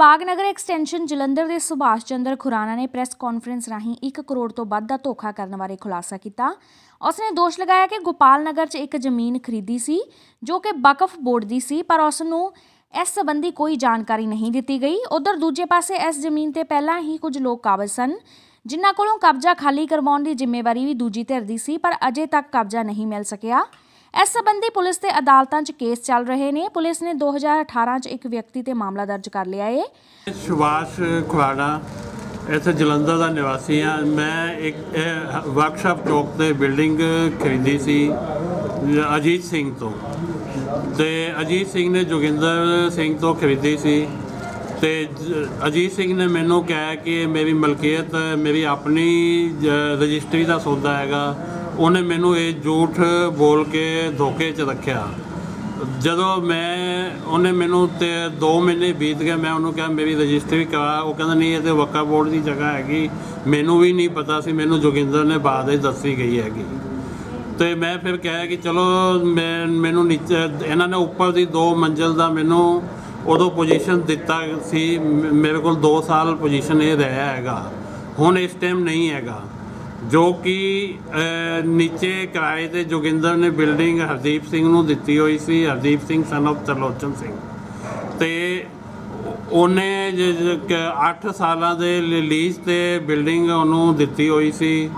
ਦਿਲਬਾਗ ਨਗਰ extension Jalandhar ਦੇ ਸੁਭਾਸ਼ ਚੰਦਰ ਖੁਰਾਨਾ ਨੇ press conference ਰਾਹੀਂ 1 ਕਰੋੜ ਤੋਂ ਵੱਧ ਦਾ ਧੋਖਾ ਕਰਨ ਬਾਰੇ ਖੁਲਾਸਾ ਕੀਤਾ। ਉਸ ਨੇ ਦੋਸ਼ ਲਗਾਇਆ ਕਿ ਗੋਪਾਲ ਨਗਰ 'ਚ ਇੱਕ ਜ਼ਮੀਨ ਖਰੀਦੀ ਸੀ, ਜੋ ਕਿ ਵਕਫ ਬੋਰਡ ਦੀ ਸੀ, ਪਰ ਉਸ ਨੂੰ ਇਸ ਸੰਬੰਧੀ ਕੋਈ ਜਾਣਕਾਰੀ ਨਹੀਂ ਦਿੱਤੀ ਗਈ। ਉਧਰ ਦੂਜੇ ਪਾਸੇ ਇਸ ਜ਼ਮੀਨ ਤੇ ਪਹਿਲਾਂ ਹੀ ਕੁਝ ਲੋਕ ਕਾਬਜ਼ ਸਨ, ਜਿਨ੍ਹਾਂ ਕੋਲੋਂ ਕਬਜ਼ਾ ਖਾਲੀ ਕਰਵਾਉਣ ਦੀ ਜ਼ਿੰਮੇਵਾਰੀ ਵੀ ਦੂਜੀ ਧਿਰ ਦੀ ਸੀ, ਪਰ ਅਜੇ ਤੱਕ ਕਬਜ਼ਾ ਨਹੀਂ ਮਿਲ ਸਕਿਆ। ਇਸ ਸਬੰਧੀ ਪੁਲਿਸ ਤੇ ਅਦਾਲਤਾਂ 'ਚ ਕੇਸ ਚੱਲ ਰਹੇ ਨੇ। ਪੁਲਿਸ ਨੇ 2018 'ਚ ਇੱਕ ਵਿਅਕਤੀ ਤੇ ਮਾਮਲਾ ਦਰਜ ਕਰ ਲਿਆ ਏ। ਸੁਭਾਸ਼ ਖਵਾੜਾ ਇੱਥੇ ਜਲੰਧਰ ਦਾ ਨਿਵਾਸੀ ਹਾਂ। ਮੈਂ ਇੱਕ ਵਰਕਸ਼ਾਪ ਚੌਕ ਤੇ ਬਿਲਡਿੰਗ ਖਰੀਦੀ ਸੀ, ਅਜੀਤ ਸਿੰਘ ਤੋਂ। ਤੇ ਅਜੀਤ ਸਿੰਘ ਨੇ ਜੋਗਿੰਦਰ ਸਿੰਘ ਤੋਂ ਖਰੀਦੀ ਸੀ। ਤੇ ਅਜੀਤ ਸਿੰਘ ਨੇ ਮੈਨੂੰ ਕਿਹਾ ਕਿ ਮੇਰੀ ਮਲਕੀਅਤ, ਮੇਰੀ ਆਪਣੀ ਰਜਿਸਟਰੀ ਦਾ ਸੌਦਾ ਹੈਗਾ। ਉਹਨੇ ਮੈਨੂੰ ਇਹ ਝੂਠ ਬੋਲ ਕੇ ਧੋਖੇ 'ਚ ਰੱਖਿਆ। ਜਦੋਂ ਮੈਂ, ਉਹਨੇ ਮੈਨੂੰ ਤੇ 2 ਮਹੀਨੇ ਬੀਤ ਗਏ, ਮੈਂ ਉਹਨੂੰ ਕਿਹਾ, ਮੇਰੀ ਰਜਿਸਟਰੀ ਕਰਾ। ਉਹ ਕਹਿੰਦਾ, ਨਹੀਂ, ਇਹ ਤੇ ਵਕਾ ਬੋਰਡ ਦੀ ਜਗ੍ਹਾ ਹੈਗੀ। ਮੈਨੂੰ ਵੀ ਨਹੀਂ ਪਤਾ ਸੀ, ਮੈਨੂੰ ਜੋਗਿੰਦਰ ਨੇ ਬਾਅਦ ਵਿੱਚ ਦੱਸੀ ਗਈ ਹੈਗੀ। ਤੇ ਮੈਂ ਫਿਰ ਕਿਹਾ ਕਿ ਚਲੋ, ਮੈਂ, ਮੈਨੂੰ ਨੀਚੇ, ਇਹਨਾਂ ਨੇ ਉੱਪਰ ਦੀ 2 ਮੰਜ਼ਲ ਦਾ ਮੈਨੂੰ ਉਦੋਂ ਪੋਜੀਸ਼ਨ ਦਿੱਤਾ ਸੀ। ਮੇਰੇ ਕੋਲ 2 ਸਾਲ ਪੋਜੀਸ਼ਨ ਇਹ ਰਿਹਾ ਹੈਗਾ। ਹੁਣ ਇਸ ਟਾਈਮ ਨਹੀਂ ਹੈਗਾ। ਜੋ ਕਿ ਨੀਚੇ ਕਿਰਾਏ ਤੇ ਜੋਗਿੰਦਰ ਨੇ ਬਿਲਡਿੰਗ ਹਰਦੀਪ ਸਿੰਘ ਨੂੰ ਦਿੱਤੀ ਹੋਈ ਸੀ, ਹਰਦੀਪ ਸਿੰਘ ਸਨ of ਤਰਲੋਚਨ ਸਿੰਘ। ਤੇ ਉਹਨੇ 8 ਸਾਲਾਂ ਦੇ ਲੀਜ਼ ਤੇ ਬਿਲਡਿੰਗ ਉਹਨੂੰ ਦਿੱਤੀ ਹੋਈ ਸੀ।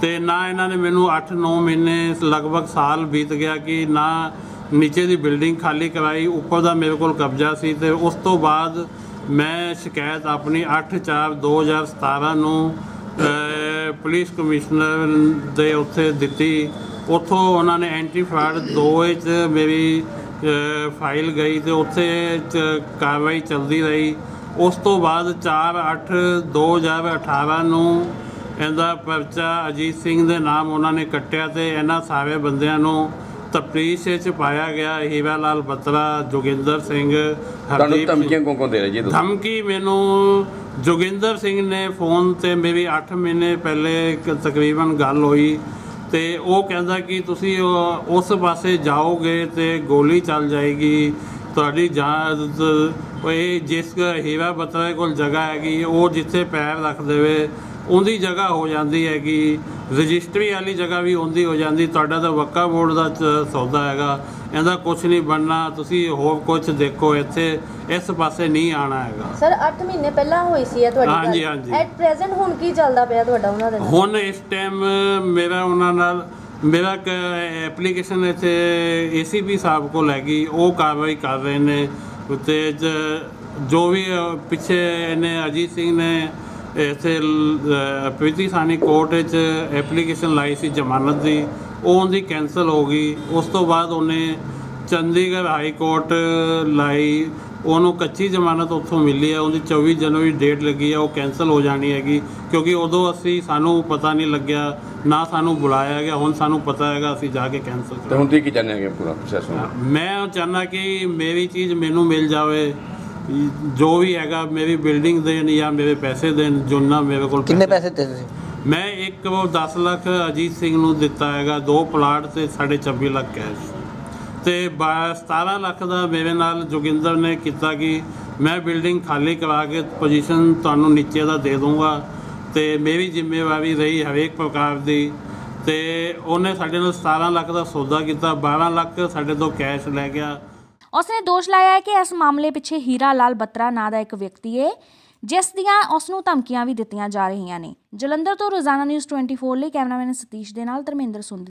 ਤੇ ਨਾ ਇਹਨਾਂ ਨੇ ਮੈਨੂੰ 8-9 ਮਹੀਨੇ ਲਗਭਗ ਸਾਲ ਬੀਤ ਗਿਆ ਕਿ ਨਾ ਨੀਚੇ ਦੀ ਬਿਲਡਿੰਗ ਖਾਲੀ ਕਰਾਈ ਉੱਪਰ ਦਾ ਮੇਰੇ ਕੋਲ ਕਬਜ਼ਾ ਸੀ ਤੇ ਉਸ ਤੋਂ ਬਾਅਦ ਮੈਂ ਸ਼ਿਕਾਇਤ ਆਪਣੀ 8/4/2017 ਨੂੰ ਪੁਲਿਸ ਕਮਿਸ਼ਨਰ ਦੇ ਉੱਥੇ ਦਿੱਤੀ। ਉੱਥੋਂ ਉਹਨਾਂ ਨੇ ਐਂਟੀ ਫਰਾਡ 2 ਵਿੱਚ ਮੇਰੀ ਫਾਈਲ ਗਈ ਤੇ ਉੱਥੇ ਚ ਕਾਰਵਾਈ ਚੱਲਦੀ ਰਹੀ। ਉਸ ਤੋਂ ਬਾਅਦ 4/8/2018 ਨੂੰ ਇਹਦਾ ਪਰਚਾ ਅਜੀਤ ਸਿੰਘ ਦੇ ਨਾਮ ਉਹਨਾਂ ਨੇ ਕੱਟਿਆ ਤੇ ਇਹਨਾਂ ਸਾਰੇ ਬੰਦਿਆਂ ਨੂੰ ਤਫਤੀਸ਼ ਵਿੱਚ ਪਾਇਆ ਗਿਆ ਹੀਰਾ ਲਾਲ ਬੱਤਰਾ ਜੋਗਿੰਦਰ ਸਿੰਘ ਤੁਹਾਨੂੰ ਹਰਦੀਪ ਧਮਕੀਆਂ ਕੌਣ ਕੌਣ ਦੇ ਰਿਹਾ ਜੀ ਤੁਸੀਂ? ਧਮਕੀ ਮੈਨੂੰ ਜੋਗਿੰਦਰ ਸਿੰਘ ਨੇ ਫੋਨ ਤੇ ਮੇਰੀ 8 ਮਹੀਨੇ ਪਹਿਲੇ ਤਕਰੀਬਨ ਗੱਲ ਹੋਈ ਤੇ ਉਹ ਕਹਿੰਦਾ ਕਿ ਤੁਸੀਂ ਉਹ- ਉਸ ਪਾਸੇ ਜਾਓਗੇ ਤੇ ਗੋਲੀ ਚੱਲ ਜਾਏਗੀ ਤੁਹਾਡੀ ਜਾਨ ਇਹ ਜਿਸ ਹੀਰਾ ਬਤਰਾ ਕੋਲ ਜਗ੍ਹਾ ਹੈਗੀ ਉਹ ਜਿੱਥੇ ਪੈਰ ਰੱਖ ਦੇਵੇ ਉਹਦੀ ਜਗ੍ਹਾ ਹੋ ਜਾਂਦੀ ਹੈਗੀ। ਰਜਿਸਟਰੀ ਵਾਲੀ ਜਗ੍ਹਾ ਵੀ ਉਹਦੀ ਹੋ ਜਾਂਦੀ। ਤੁਹਾਡਾ ਤਾਂ ਵੱਕਾ ਬੋਰਡ ਦਾ ਸੌਦਾ ਹੈਗਾ। ਇਹਦਾ ਕੁਝ ਨਹੀਂ ਬਣਨਾ। ਤੁਸੀਂ ਹੋਰ ਕੁਝ ਦੇਖੋ ਇੱਥੇ। ਇਸ ਪਾਸੇ ਨਹੀਂ ਆਣਾ ਹੈਗਾ। ਸਰ 8 ਮਹੀਨੇ ਪਹਿਲਾਂ ਹੋਈ ਸੀ ਇਹ ਤੁਹਾਡੀ ਹਾਂਜੀ, ਹਾਂਜੀ। ਐਟ ਪ੍ਰੈਜ਼ੈਂਟ ਹੁਣ ਕੀ ਚੱਲਦਾ ਪਿਆ ਤੁਹਾਡਾ ਉਹਨਾਂ ਦੇ ਨਾਲ? ਹੁਣ ਇਸ ਟਾਈਮ ਮੇਰਾ ਉਹਨਾਂ ਨਾਲ ਮੇਰਾ ਐਪਲੀਕੇਸ਼ਨ ਇੱਥੇ ਏਸੀਪੀ ਸਾਹਿਬ ਕੋਲ ਹੈਗੀ। ਉਹ ਕਾਰਵਾਈ ਕਰ ਰਹੇ ਨੇ। ਤੇ ਜੋ ਵੀ ਪਿੱਛੇ ਇਹਨੇ ਅਜੀਤ ਸਿੰਘ ਨੇ ਇੱਥੇ ਲ- ਸਾਨੀ ਕੋਰਟ ਵਿੱਚ ਐਪਲੀਕੇਸ਼ਨ ਲਾਈ ਸੀ ਜ਼ਮਾਨਤ ਦੀ, ਉਹ ਉਹਦੀ ਕੈਂਸਲ ਹੋ ਗਈ। ਉਸ ਤੋਂ ਬਾਅਦ ਉਹਨੇ ਚੰਡੀਗੜ੍ਹ ਹਾਈ ਕੋਰਟ ਲਾਈ ਉਹਨੂੰ ਕੱਚੀ ਜ਼ਮਾਨਤ ਉੱਥੋਂ ਮਿਲੀ ਹੈ ਉਹਦੀ 24 ਜਨਵਰੀ ਡੇਟ ਲੱਗੀ ਹੈ ਉਹ ਕੈਂਸਲ ਹੋ ਜਾਣੀ ਹੈਗੀ ਕਿਉਂਕਿ ਉਦੋਂ ਅਸੀਂ ਸਾਨੂੰ ਪਤਾ ਨਹੀਂ ਲੱਗਿਆ ਨਾ ਸਾਨੂੰ ਬੁਲਾਇਆ ਗਿਆ ਹੁਣ ਸਾਨੂੰ ਪਤਾ ਹੈਗਾ ਅਸੀਂ ਜਾ ਕੇ ਕੈਂਸਲ ਤੇ ਹੁਣ ਤੁਸੀਂ ਕੀ ਚਾਹੁੰਦੇ ਹੈਗੇ ਪੂਰਾ ਪ੍ਰੋਸੈਸ ਨੂੰ ਮੈਂ ਚਾਹੁੰਦਾ ਕਿ ਮੇਰੀ ਚੀਜ਼ ਮੈਨੂੰ ਮਿਲ ਜਾਵੇ ਜੋ ਵੀ ਹੈਗਾ ਮੇਰੀ ਬਿਲਡਿੰਗ ਦੇਣ ਜਾਂ ਮੇਰੇ ਪੈਸੇ ਦੇਣ ਜਿੰਨਾ ਮੇਰੇ ਕੋਲ ਕਿੰਨੇ ਪੈਸੇ ਦਿੱਤੇ ਤੁਸੀਂ? ਮੈਂ ਇੱਕ ਉਹ 10 ਲੱਖ ਅਜੀਤ ਸਿੰਘ ਨੂੰ ਦਿੱਤਾ ਹੈਗਾ ਦੋ ਪਲਾਟ ਤੇ 26 ਲੱਖ ਕੈਸ਼ ਤੇ 17 ਲੱਖ ਦਾ ਮੇਰੇ ਨਾਲ ਜੋਗਿੰਦਰ ਨੇ ਕੀਤਾ ਕਿ ਮੈਂ ਬਿਲਡਿੰਗ ਖਾਲੀ ਕਰਾ ਕੇ ਪੋਜੀਸ਼ਨ ਤੁਹਾਨੂੰ ਨੀਚੇ ਦਾ ਦੇ ਦੂੰਗਾ ਤੇ ਮੇਰੀ ਜ਼ਿੰਮੇਵਾਰੀ ਰਹੀ ਹਰੇਕ ਪ੍ਰਕਾਰ ਦੀ। ਤੇ ਉਹਨੇ ਸਾਡੇ ਨਾਲ 17 ਲੱਖ ਦਾ ਸੌਦਾ ਕੀਤਾ 12 ਲੱਖ ਸਾਡੇ ਤੋਂ ਕੈਸ਼ ਲੈ ਗਿਆ। ਉਸਨੇ ਦੋਸ਼ ਲਾਇਆ ਹੈ ਕਿ ਇਸ ਮਾਮਲੇ ਪਿੱਛੇ ਹੀਰਾ ਲਾਲ ਬੱਤਰਾ ਨਾਂ ਦਾ ਇੱਕ ਵਿਅਕਤੀ ਹੈ, ਜਿਸ ਦੀਆਂ ਉਸ ਨੂੰ ਧਮਕੀਆਂ ਵੀ ਦਿੱਤੀਆਂ ਜਾ ਰਹੀਆਂ ਨੇ। ਜਲੰਧਰ ਤੋਂ ਰੋਜ਼ਾਨਾ ਨਿਊਜ਼ 24 ਲਈ ਕੈਮਰਾਮੈਨ ਸਤੀਸ਼ ਦੇ ਨਾਲ ਧਰਮਿੰਦਰ ਸੁੰਦਰ